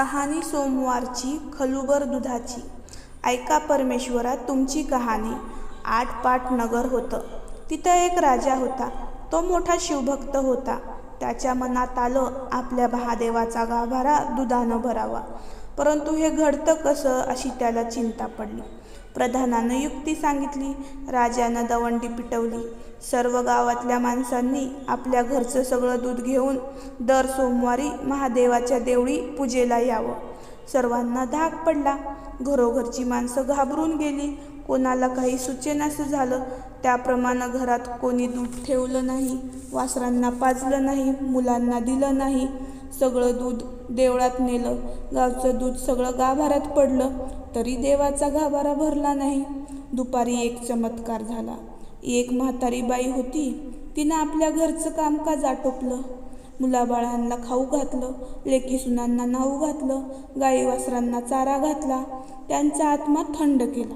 कहाणी सोमवारची खलुबर दुधाची. ऐका परमेश्वरा तुमची कहाणी. आठ पाट नगर होतं. तिथं एक राजा होता. तो मोठा शिवभक्त होता. त्याच्या मनात आलं आपल्या महादेवाचा गाभारा दुधानं भरावा. परंतु हे घडतं कसं अशी त्याला चिंता पडली. प्रधानानं युक्ती सांगितली राजानं दवंडी पिटवली. सर्व गावातल्या माणसांनी आपल्या घरचं सगळं दूध घेऊन दर सोमवारी महादेवाच्या देवळी पूजेला यावं. सर्वांना धाक पडला. घरोघरची माणसं घाबरून गेली. कोणाला काही सुचेनासं झालं त्याप्रमाणे घरात कोणी दूध ठेवलं नाही वासरांना पाजलं नाही मुलांना दिलं नाही. सगळं दूध देवळात नेलं. गावचं दूध सगळं गाभाऱ्यात पडलं तरी देवाचा गाभारा भरला नाही. दुपारी एक चमत्कार झाला. एक म्हातारी बाई होती. तिनं आपल्या घरचं कामकाज आटोपलं. मुलाबाळांना खाऊ घातलं लेकी सुनांना नाऊ घातलं गाई वासरांना चारा घातला त्यांचा आत्मा थंड केला.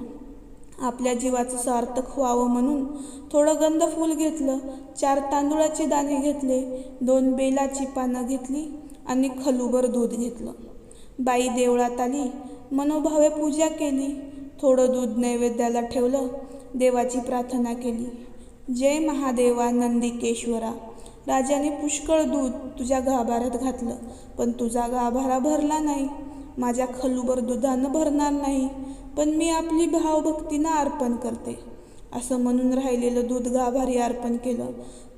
आपल्या जीवाचं सार्थक व्हावं म्हणून थोडं गंध फूल घेतलं चार तांदूळाचे दाणे घेतले दोन बेलाची पानं घेतली आणि खलुबर दूध घेतलं. बाई देवळात आली मनोभावे पूजा केली. थोडं दूध नैवेद्याला ठेवलं देवाची प्रार्थना केली. जय महादेवा नंदिकेश्वरा राजाने पुष्कळ दूध तुझ्या गाभाऱ्यात घातलं पण तुझा गाभारा भरला नाही. माझ्या खलुबर दुधानं भरणार नाही पण मी आपली भावभक्तीनं अर्पण करते. असं म्हणून राहिलेलं दूध गाभारी अर्पण केलं.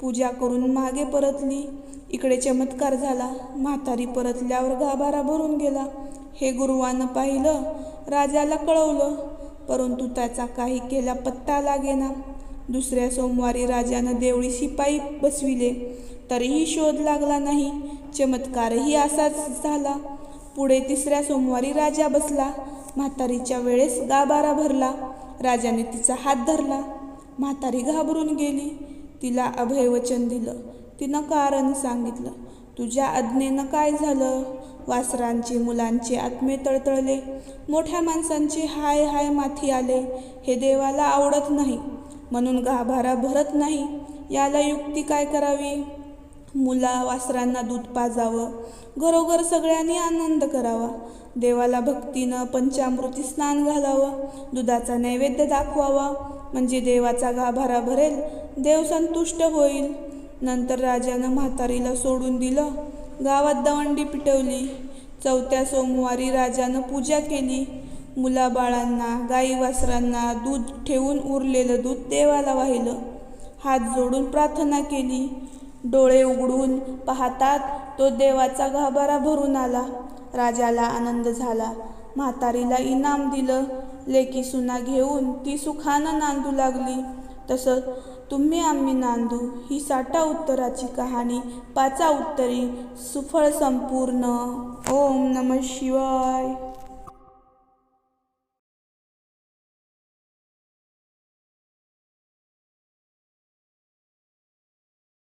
पूजा करून मागे परतली. इकडे चमत्कार झाला. म्हातारी परतल्यावर गाभारा भरून गेला. हे गुरुवानं पाहिलं. राजाला कळवलं. परंतु त्याचा काही केला पत्ता लागेना. दुसऱ्या सोमवारी राजानं देवळी शिपाई बसविले. तरीही शोध लागला नाही. चमत्कारही असाच झाला. पुढे तिसऱ्या सोमवारी राजा बसला. म्हातारीच्या वेळेस गाभारा भरला. राजाने तिचा हात धरला. म्हातारी घाबरून गेली. तिला अभयवचन दिलं. तिनं कारण सांगितलं. तुझ्या आज्ञेनं काय झालं? वासरांचे मुलांचे आत्मे तळतळले. मोठ्या माणसांचे हाय हाय माथी आले. हे देवाला आवडत नाही. म्हणून गाभारा भरत नाही. याला युक्ती काय करावी? मुला वासरांना दूध पाजावं घरोघर सगळ्यांनी आनंद करावा. देवाला भक्तीनं पंचामृती स्नान घालावं दुधाचा नैवेद्य दाखवावा. म्हणजे देवाचा गाभारा भरेल देव संतुष्ट होईल. नंतर राजानं म्हातारीला सोडून दिलं गावात दवंडी पिटवली. चौथ्या सोमवारी राजानं पूजा केली. मुलाबाळांना गाई वासरांना दूध ठेवून उरलेलं दूध देवाला वाहिलं. हात जोडून प्रार्थना केली. डोळे उघडून पाहतात तो देवाचा गाभारा भरून आला. राजाला आनंद झाला. म्हातारीला इनाम दिलं. लेकी सुना घेऊन ती सुखानं नांदू लागली. तसं तुम्ही आम्ही नांदू. ही साठा उत्तराची कहाणी. पाचा उत्तरी. सुफळ संपूर्ण. ओम नम शिवाय.